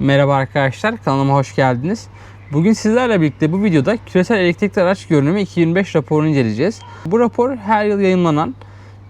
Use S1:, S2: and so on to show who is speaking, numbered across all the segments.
S1: Merhaba arkadaşlar, kanalıma hoş geldiniz. Bugün sizlerle birlikte bu videoda küresel elektrikli araç görünümü 2025 raporunu inceleyeceğiz. Bu rapor her yıl yayınlanan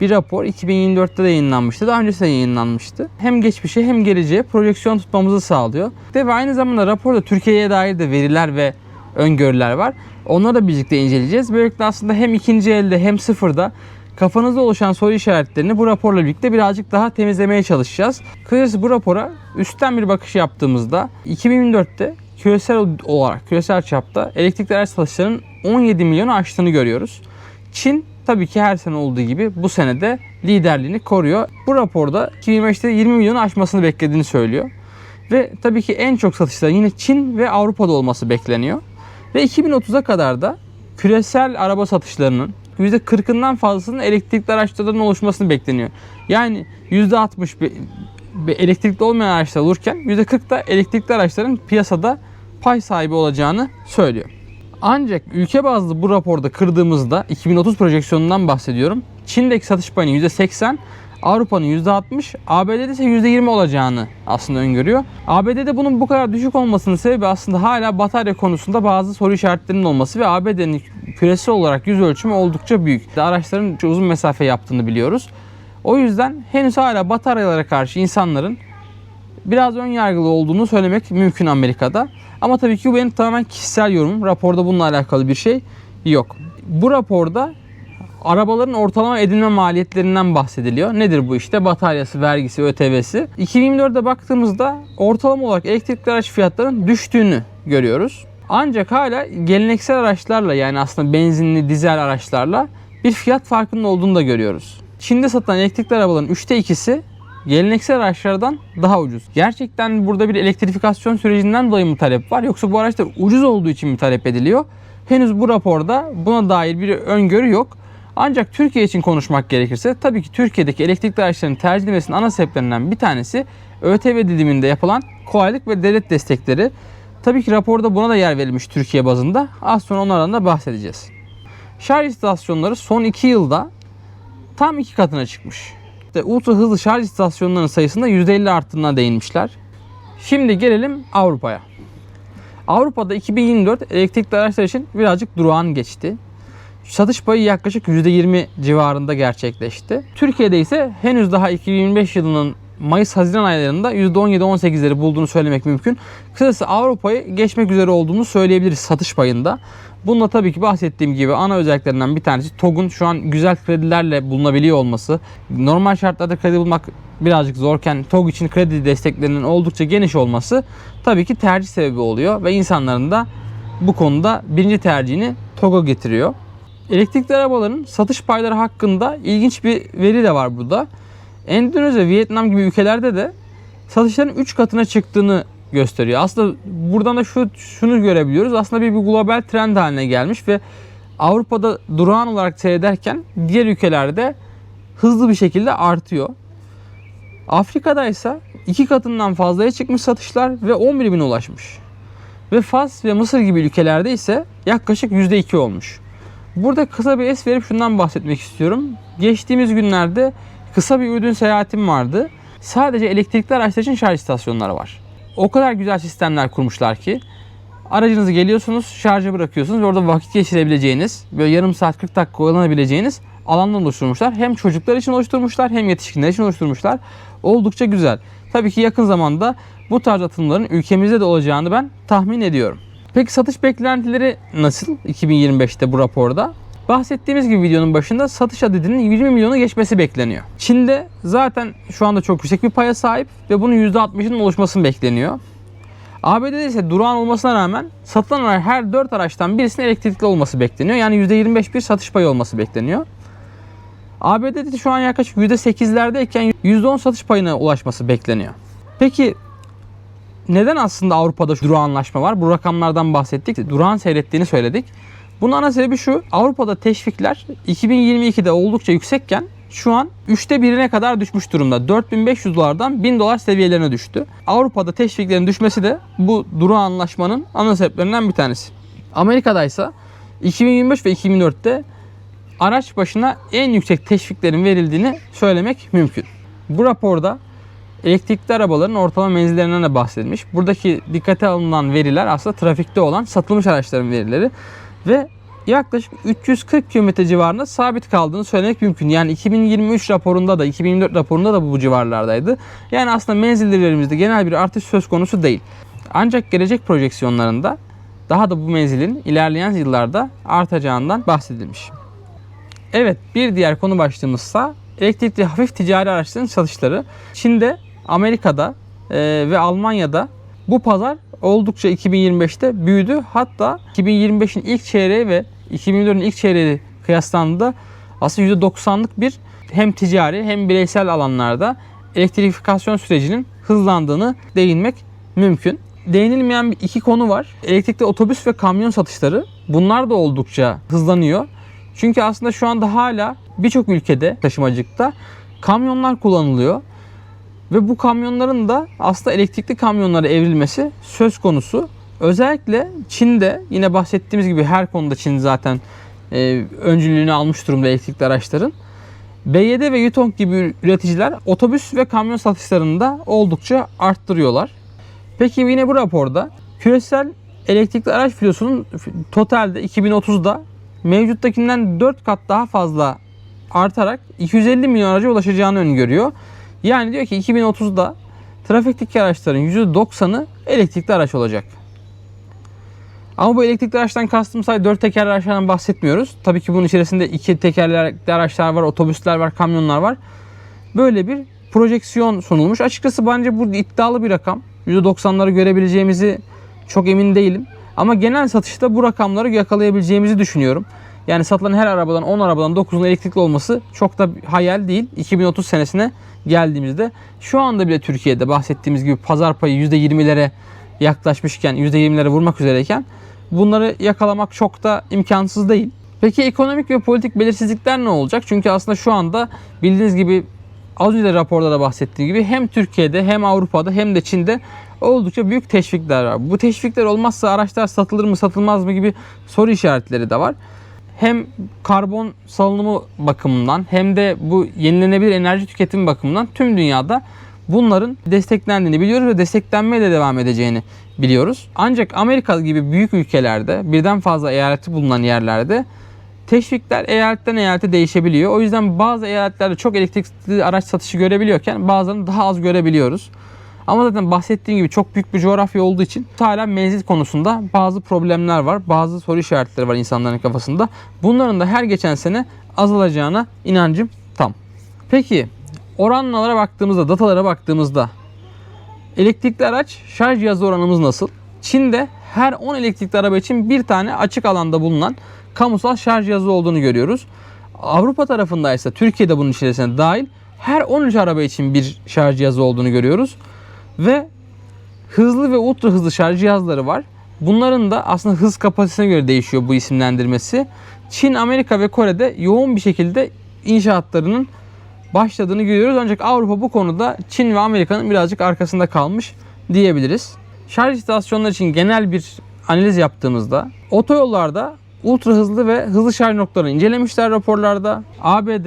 S1: bir rapor 2024'te de yayınlanmıştı. Daha öncesinde yayınlanmıştı. Hem geçmişe hem geleceğe projeksiyon tutmamızı sağlıyor. Ve aynı zamanda raporda Türkiye'ye dair de veriler ve öngörüler var. Onları da birlikte inceleyeceğiz. Böylelikle aslında hem ikinci elde hem sıfırda kafanızda oluşan soru işaretlerini bu raporla birlikte birazcık daha temizlemeye çalışacağız. Kısacası bu rapora üstten bir bakış yaptığımızda 2024'te küresel olarak, küresel çapta elektrikli araç satışlarının 17 milyonu aştığını görüyoruz. Çin tabii ki her sene olduğu gibi bu senede liderliğini koruyor. Bu raporda 2025'te 20 milyonu aşmasını beklediğini söylüyor. Ve tabii ki en çok satışların yine Çin ve Avrupa'da olması bekleniyor. Ve 2030'a kadar da küresel araba satışlarının %40'ından fazlasının elektrikli araçlardan oluşmasını bekleniyor. Yani %60 be- be- elektrikli olmayan araçlar olurken %40 da elektrikli araçların piyasada pay sahibi olacağını söylüyor. Ancak ülke bazlı bu raporda kırdığımızda 2030 projeksiyonundan bahsediyorum. Çin'deki satış payının %80, Avrupa'nın %60, ABD'de ise %20 olacağını aslında öngörüyor. ABD'de bunun bu kadar düşük olmasının sebebi aslında hala batarya konusunda bazı soru işaretlerinin olması ve ABD'nin küresel olarak yüz ölçümü oldukça büyük. Araçların uzun mesafe yaptığını biliyoruz. O yüzden henüz hala bataryalara karşı insanların biraz ön yargılı olduğunu söylemek mümkün Amerika'da. Ama tabii ki bu benim tamamen kişisel yorumum. Raporda bununla alakalı bir şey yok. Bu raporda arabaların ortalama edinme maliyetlerinden bahsediliyor. Nedir bu işte? Bataryası, vergisi, ÖTV'si. 2024'de baktığımızda ortalama olarak elektrikli araç fiyatlarının düştüğünü görüyoruz. Ancak hala geleneksel araçlarla yani aslında benzinli, dizel araçlarla bir fiyat farkının olduğunu da görüyoruz. Çin'de satılan elektrikli arabaların 3'te 2'si geleneksel araçlardan daha ucuz. Gerçekten burada bir elektrifikasyon sürecinden dolayı mı talep var yoksa bu araçlar ucuz olduğu için mi talep ediliyor? Henüz bu raporda buna dair bir öngörü yok. Ancak Türkiye için konuşmak gerekirse tabii ki Türkiye'deki elektrikli araçların tercih edilmesinin ana sebeplerinden bir tanesi ÖTV diliminde yapılan kolaylık ve devlet destekleri. Tabii ki raporda buna da yer verilmiş Türkiye bazında. Az sonra onlardan da bahsedeceğiz. Şarj istasyonları son 2 yılda tam iki katına çıkmış. İşte ultra hızlı şarj istasyonlarının sayısında %50 arttığına değinmişler. Şimdi gelelim Avrupa'ya. Avrupa'da 2024 elektrikli araçlar için birazcık durağan geçti. Satış payı yaklaşık %20 civarında gerçekleşti. Türkiye'de ise henüz daha 2025 yılının Mayıs-Haziran aylarında %17-18'leri bulduğunu söylemek mümkün. Kısacası Avrupa'yı geçmek üzere olduğunu söyleyebiliriz satış payında. Bununla tabii ki bahsettiğim gibi ana özelliklerinden bir tanesi TOG'un şu an güzel kredilerle bulunabiliyor olması. Normal şartlarda kredi bulmak birazcık zorken TOG için kredi desteklerinin oldukça geniş olması tabii ki tercih sebebi oluyor ve insanların da bu konuda birinci tercihini TOG'a getiriyor. Elektrikli arabaların satış payları hakkında ilginç bir veri de var burada. Endonezya, Vietnam gibi ülkelerde de satışların 3 katına çıktığını gösteriyor. Aslında buradan da şu şunu görebiliyoruz. Aslında bir, bir global trend haline gelmiş ve Avrupa'da durağan olarak seyrederken diğer ülkelerde hızlı bir şekilde artıyor. Afrika'da ise iki katından fazlaya çıkmış satışlar ve 11 bin ulaşmış. Ve Fas ve Mısır gibi ülkelerde ise yaklaşık %2 olmuş. Burada kısa bir es verip şundan bahsetmek istiyorum. Geçtiğimiz günlerde kısa bir Ürdün seyahatim vardı. Sadece elektrikli araçlar için şarj istasyonları var. O kadar güzel sistemler kurmuşlar ki aracınızı geliyorsunuz, şarja bırakıyorsunuz ve orada vakit geçirebileceğiniz, böyle yarım saat 40 dakika oyalanabileceğiniz alandan oluşturmuşlar. Hem çocuklar için oluşturmuşlar hem yetişkinler için oluşturmuşlar. Oldukça güzel. Tabii ki yakın zamanda bu tarz atılımların ülkemizde de olacağını ben tahmin ediyorum. Peki satış beklentileri nasıl 2025'te bu raporda? Bahsettiğimiz gibi videonun başında satış adedinin 20 milyonu geçmesi bekleniyor. Çin'de zaten şu anda çok yüksek bir paya sahip ve bunun %60'ının oluşmasını bekleniyor. ABD'de ise durağan olmasına rağmen satılan araç her 4 araçtan birisinin elektrikli olması bekleniyor. Yani %25 bir satış payı olması bekleniyor. ABD'de de şu an yaklaşık %8'lerdeyken %10 satış payına ulaşması bekleniyor. Peki neden aslında Avrupa'da şu durağanlaşma var? Bu rakamlardan bahsettik. Durağan seyrettiğini söyledik. Bunun ana sebebi şu. Avrupa'da teşvikler 2022'de oldukça yüksekken şu an 3'te birine kadar düşmüş durumda. 4500 dolardan 1000 dolar seviyelerine düştü. Avrupa'da teşviklerin düşmesi de bu durağanlaşmanın ana sebeplerinden bir tanesi. Amerika'da ise 2025 ve 2024'te araç başına en yüksek teşviklerin verildiğini söylemek mümkün. Bu raporda elektrikli arabaların ortalama menzillerinden de bahsedilmiş. Buradaki dikkate alınan veriler aslında trafikte olan satılmış araçların verileri ve yaklaşık 340 km civarında sabit kaldığını söylemek mümkün. Yani 2023 raporunda da 2024 raporunda da bu, bu civarlardaydı. Yani aslında menzillerimizde genel bir artış söz konusu değil. Ancak gelecek projeksiyonlarında daha da bu menzilin ilerleyen yıllarda artacağından bahsedilmiş. Evet bir diğer konu başlığımızsa elektrikli hafif ticari araçların satışları. Çin'de, Amerika'da e, ve Almanya'da bu pazar oldukça 2025'te büyüdü. Hatta 2025'in ilk çeyreği ve 2024'ün ilk çeyreği kıyaslandığında aslında %90'lık bir hem ticari hem bireysel alanlarda elektrifikasyon sürecinin hızlandığını değinmek mümkün. Değinilmeyen bir iki konu var. Elektrikli otobüs ve kamyon satışları. Bunlar da oldukça hızlanıyor. Çünkü aslında şu anda hala birçok ülkede taşımacılıkta kamyonlar kullanılıyor. Ve bu kamyonların da aslında elektrikli kamyonlara evrilmesi söz konusu. Özellikle Çin'de yine bahsettiğimiz gibi her konuda Çin zaten e, öncülüğünü almış durumda elektrikli araçların. BYD ve Yutong gibi üreticiler otobüs ve kamyon satışlarını da oldukça arttırıyorlar. Peki yine bu raporda küresel elektrikli araç filosunun totalde 2030'da mevcuttakinden 4 kat daha fazla artarak 250 milyon araca ulaşacağını öngörüyor. Yani diyor ki 2030'da trafikteki araçların %90'ı elektrikli araç olacak. Ama bu elektrikli araçtan kastım sadece 4 tekerli araçlardan bahsetmiyoruz. Tabii ki bunun içerisinde 2 tekerlekli araçlar var, otobüsler var, kamyonlar var. Böyle bir projeksiyon sunulmuş. Açıkçası bence bu iddialı bir rakam. %90'ları görebileceğimizi çok emin değilim. Ama genel satışta bu rakamları yakalayabileceğimizi düşünüyorum. Yani satılan her arabadan 10 arabadan 9'un elektrikli olması çok da hayal değil. 2030 senesine geldiğimizde şu anda bile Türkiye'de bahsettiğimiz gibi pazar payı %20'lere yaklaşmışken, %20'lere vurmak üzereyken bunları yakalamak çok da imkansız değil. Peki ekonomik ve politik belirsizlikler ne olacak? Çünkü aslında şu anda bildiğiniz gibi az önce raporda da bahsettiğim gibi hem Türkiye'de hem Avrupa'da hem de Çin'de oldukça büyük teşvikler var. Bu teşvikler olmazsa araçlar satılır mı satılmaz mı gibi soru işaretleri de var. Hem karbon salınımı bakımından hem de bu yenilenebilir enerji tüketimi bakımından tüm dünyada bunların desteklendiğini biliyoruz ve desteklenmeye de devam edeceğini biliyoruz. Ancak Amerika gibi büyük ülkelerde birden fazla eyaleti bulunan yerlerde teşvikler eyaletten eyalete değişebiliyor. O yüzden bazı eyaletlerde çok elektrikli araç satışı görebiliyorken bazılarını daha az görebiliyoruz. Ama zaten bahsettiğim gibi çok büyük bir coğrafya olduğu için hala menzil konusunda bazı problemler var. Bazı soru işaretleri var insanların kafasında. Bunların da her geçen sene azalacağına inancım tam. Peki oranlara baktığımızda, datalara baktığımızda elektrikli araç şarj cihazı oranımız nasıl? Çin'de her 10 elektrikli araba için bir tane açık alanda bulunan kamusal şarj cihazı olduğunu görüyoruz. Avrupa tarafında ise Türkiye'de bunun içerisine dahil her 13 araba için bir şarj cihazı olduğunu görüyoruz. Ve hızlı ve ultra hızlı şarj cihazları var. Bunların da aslında hız kapasitesine göre değişiyor bu isimlendirmesi. Çin, Amerika ve Kore'de yoğun bir şekilde inşaatlarının başladığını görüyoruz. Ancak Avrupa bu konuda Çin ve Amerika'nın birazcık arkasında kalmış diyebiliriz. Şarj istasyonları için genel bir analiz yaptığımızda otoyollarda ultra hızlı ve hızlı şarj noktalarını incelemişler raporlarda. ABD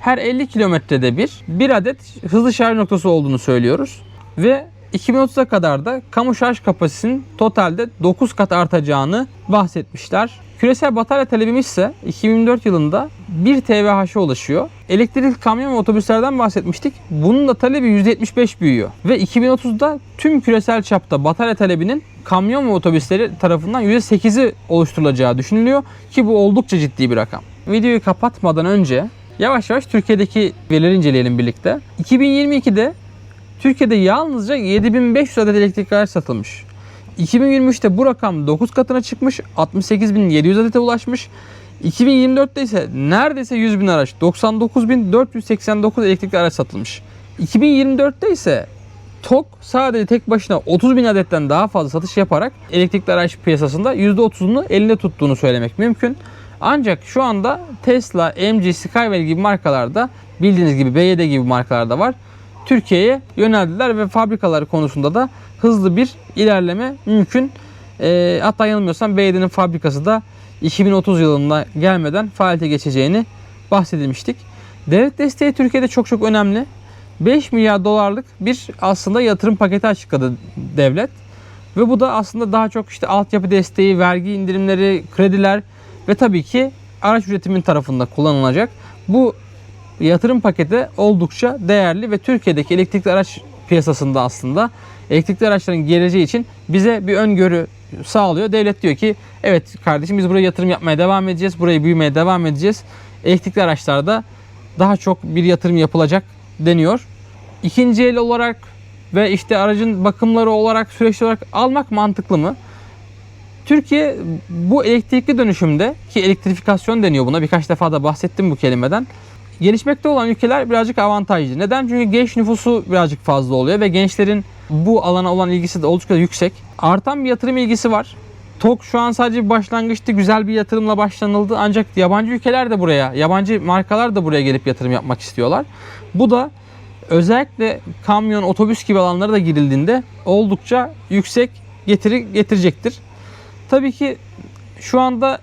S1: her 50 kilometrede bir bir adet hızlı şarj noktası olduğunu söylüyoruz. Ve 2030'a kadar da kamu şarj kapasitesinin totalde 9 kat artacağını bahsetmişler. Küresel batarya talebimiz ise 2024 yılında 1 TWh'e ulaşıyor. Elektrikli kamyon ve otobüslerden bahsetmiştik. Bunun da talebi %75 büyüyor. Ve 2030'da tüm küresel çapta batarya talebinin kamyon ve otobüsleri tarafından %8'i oluşturulacağı düşünülüyor. Ki bu oldukça ciddi bir rakam. Videoyu kapatmadan önce yavaş yavaş Türkiye'deki verileri inceleyelim birlikte. 2022'de Türkiye'de yalnızca 7500 adet elektrikli araç satılmış. 2023'te bu rakam 9 katına çıkmış, 68.700 adete ulaşmış. 2024'te ise neredeyse 100 bin araç, 99.489 elektrikli araç satılmış. 2024'te ise TOK sadece tek başına 30 bin adetten daha fazla satış yaparak elektrikli araç piyasasında %30'unu elinde tuttuğunu söylemek mümkün. Ancak şu anda Tesla, MG, Skyway gibi markalarda bildiğiniz gibi BYD gibi markalarda var. Türkiye'ye yöneldiler ve fabrikaları konusunda da hızlı bir ilerleme mümkün. E, hatta yanılmıyorsam BYD'nin fabrikası da 2030 yılında gelmeden faaliyete geçeceğini bahsedilmiştik. Devlet desteği Türkiye'de çok çok önemli. 5 milyar dolarlık bir aslında yatırım paketi açıkladı devlet. Ve bu da aslında daha çok işte altyapı desteği, vergi indirimleri, krediler ve tabii ki araç üretimin tarafında kullanılacak. Bu yatırım paketi oldukça değerli ve Türkiye'deki elektrikli araç piyasasında aslında elektrikli araçların geleceği için bize bir öngörü sağlıyor. Devlet diyor ki evet kardeşim biz buraya yatırım yapmaya devam edeceğiz. Burayı büyümeye devam edeceğiz. Elektrikli araçlarda daha çok bir yatırım yapılacak deniyor. İkinci el olarak ve işte aracın bakımları olarak süreçli olarak almak mantıklı mı? Türkiye bu elektrikli dönüşümde ki elektrifikasyon deniyor buna birkaç defa da bahsettim bu kelimeden. Gelişmekte olan ülkeler birazcık avantajlı. Neden? Çünkü genç nüfusu birazcık fazla oluyor ve gençlerin bu alana olan ilgisi de oldukça yüksek. Artan bir yatırım ilgisi var. TOK şu an sadece bir başlangıçtı. Güzel bir yatırımla başlanıldı. Ancak yabancı ülkeler de buraya, yabancı markalar da buraya gelip yatırım yapmak istiyorlar. Bu da özellikle kamyon, otobüs gibi alanlara da girildiğinde oldukça yüksek getiri getirecektir. Tabii ki şu anda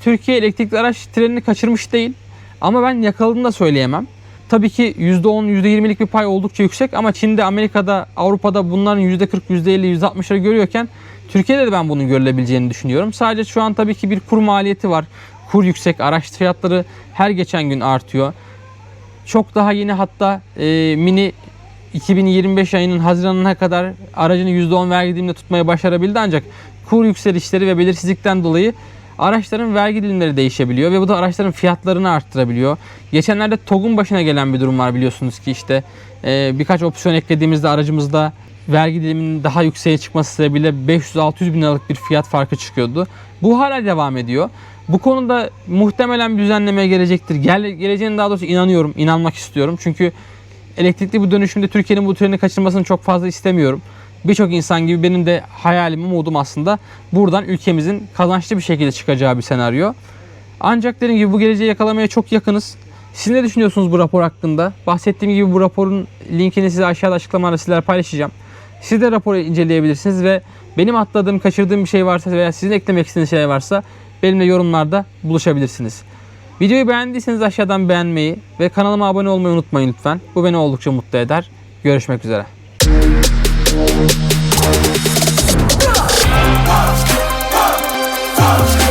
S1: Türkiye elektrikli araç trenini kaçırmış değil. Ama ben yakaladığını da söyleyemem. Tabii ki %10, %20'lik bir pay oldukça yüksek ama Çin'de, Amerika'da, Avrupa'da bunların %40, %50, %60'ları görüyorken Türkiye'de de ben bunun görülebileceğini düşünüyorum. Sadece şu an tabii ki bir kur maliyeti var. Kur yüksek, araç fiyatları her geçen gün artıyor. Çok daha yeni hatta e, mini 2025 ayının Haziran'ına kadar aracını %10 vergi diliminde tutmayı başarabildi ancak kur yükselişleri ve belirsizlikten dolayı araçların vergi dilimleri değişebiliyor ve bu da araçların fiyatlarını arttırabiliyor. Geçenlerde TOG'un başına gelen bir durum var biliyorsunuz ki işte e, birkaç opsiyon eklediğimizde aracımızda vergi diliminin daha yükseğe çıkması sebebiyle 500-600 bin liralık bir fiyat farkı çıkıyordu. Bu hala devam ediyor. Bu konuda muhtemelen bir düzenleme gelecektir. Gel, geleceğine daha doğrusu inanıyorum, inanmak istiyorum. Çünkü elektrikli bu dönüşümde Türkiye'nin bu treni kaçırmasını çok fazla istemiyorum. Birçok insan gibi benim de hayalim, umudum aslında buradan ülkemizin kazançlı bir şekilde çıkacağı bir senaryo. Ancak dediğim gibi bu geleceği yakalamaya çok yakınız. Siz ne düşünüyorsunuz bu rapor hakkında? Bahsettiğim gibi bu raporun linkini size aşağıda açıklamalarda sizlerle paylaşacağım. Siz de raporu inceleyebilirsiniz ve benim atladığım, kaçırdığım bir şey varsa veya sizin eklemek istediğiniz şeyler varsa benimle yorumlarda buluşabilirsiniz. Videoyu beğendiyseniz aşağıdan beğenmeyi ve kanalıma abone olmayı unutmayın lütfen. Bu beni oldukça mutlu eder. Görüşmek üzere.
S2: Stop.